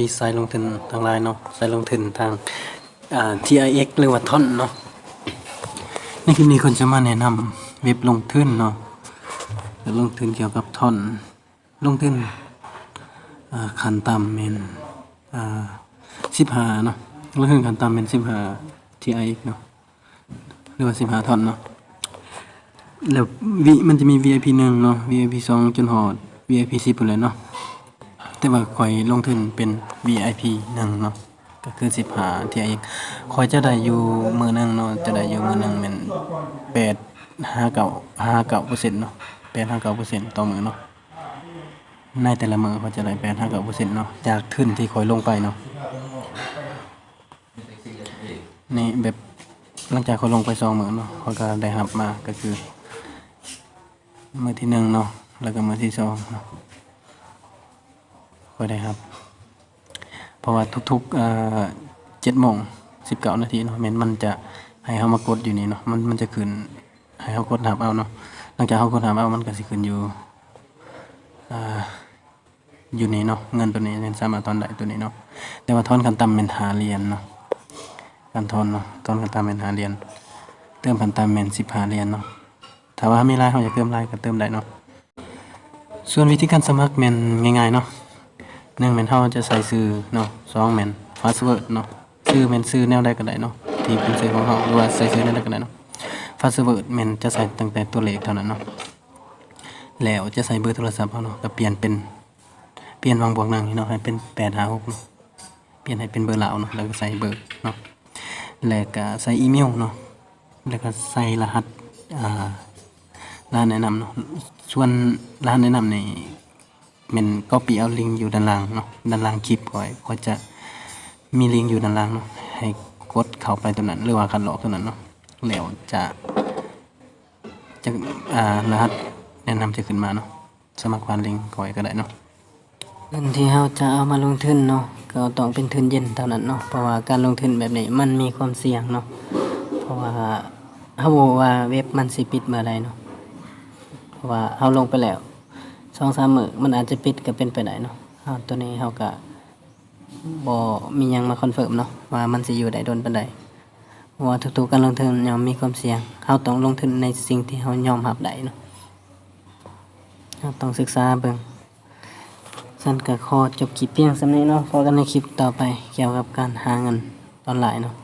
ดีไซน์ลงทุนทางไลน์เนาะไซน์ลงทุนทางอ่า TIX หรือว่าท่อนเนาะในคลิปนี้คนจะมาแนะนำเว็บลงทุนเนาะลงทุนเกี่ยวกับท่อน ลงทุนอ่าขันต่ำเป็นอ่า15เนาะลงทุนขันต่ำเป็น15 TIX เนาะหรือว่า15ท่อนเนาะแล้ววิมันจะมี VIP หนึ่งเนาะ VIP สองจนหอด VIP สิบไปเลยเนาะ แต่ว่าคอยลงทุนเป็น VIP หนึ่งเนาะก็คือสิบหาเที่อีกคอยจะได้อยู่มือหนึงเนาะจะได้อยู่มือหนึงเป็นแปดห้าเก้าห้าเก้าเปอร์เซ็นต์เนาะแปดห้าเก้าเปอร์เซ็นต์ต่อมือเนาะในแต่ละมือเขาจะได้แปดห้าเก้าเปอร์เซ็นต์เนาะจากทุนที่คอยลงไปเนาะนี่แบบหลังจากเขาลงไปสองมือเนาะเขาก็ได้หับมาก็คือมือที่หนึ่งเนาะแล้วก็มือที่สองเนาะ ก็ได้ครับ เพราะว่าทุกๆเจ็ดโมงสิบเก้านาทีเนาะแม้นมันจะให้เขามากดอยู่นี่เนาะมันมันจะขึ้นให้เขากดหับเอาเนาะหลังจากเขากดหับเอามันก็สิขึ้นอยู่ออยู่นี่เนาะเงินตัวนี้เงินสามารถทอนได้ตัวนี้เนาะแต่ว่าทอนกันต่ำเป็นหาเรียญเนาะการทอนเนาะทอนกันต่ำเป็นหาเรียญเติมกันต่ำเป็นสิบหาเรียญเนาะถ้าว่ามีรายเขาอยากเติมรายก็เติมได้เนาะส่วนวิธีการสมัครแม่นง่ายๆเนาะ หนึ่งแมนเฮาจะใส่ชื่อเนาะสองแมนพาสเวิร์ดเนาะชื่อแมนชื่อแนวใดก็ได้เนาะที่เป็นชื่อของเฮาหรือว่าใส่ชื่อแนวใดก็ได้เนาะพาสเวิร์ดแมนจะใส่ตั้งแต่ตัวเลขเท่านั้นเนาะแล้วจะใส่เบอร์โทรศัพท์เฮาเนาะก็เปลี่ยนเป็นเปลี่ยนวางบวกหนังนี่เนาะให้เป็น856เนาะเปลี่ยนให้เป็นเบอร์ลาวเนาะแล้วก็ใส่เบอร์เนาะแล้วก็ใส่อีเมลเนาะแล้วก็ใส่รหัสอ่าร้านแนะนำเนาะส่วนร้านแนะนำใน มันก็ปีเอาลิงก์อยู่ด้านล่างเนาะด้านล่างคลิปก่อยก็จะมีลิงก์อยู่ด้านล่างเนาะให้กดเข้าไปตัวนั้นหรือว่าคันหลอกตัวนั้นเนาะแล้วจะจะอ่ารหัสแนะนำจะขึ้นมาเนาะสมัครผ่านลิงก์ก่อยก็ได้เนาะเงินที่เราจะเอามาลงทุนเนาะก็ต้องเป็นทุนเย็นเท่านั้นเนาะเพราะว่าการลงทุนแบบนี้มันมีความเสี่ยงเนาะเพราะว่าเขาบอกว่าเว็บมันสิปิดเมื่อใดเนาะเพราะว่าเขาลงไปแล้ว สองสามมือมันอาจจะปิดก็เป็นไปได้เนาะเฮาตัวนี้เขาก็บ่มียังมาคอนเฟิร์มเนาะว่ามันสิอยู่ได้โดนปานใดว่าทุกๆการลงทุนย่อมมีความเสี่ยงเขาต้องลงทุนในสิ่งที่เขายอมรับได้เนาะเราต้องศึกษาเบิ่งสั้นก็ขอจบคลิปเพียงสำนี้เนาะพบกันในคลิปต่อไปเกี่ยวกับการหาเงินออนไลน์เนาะ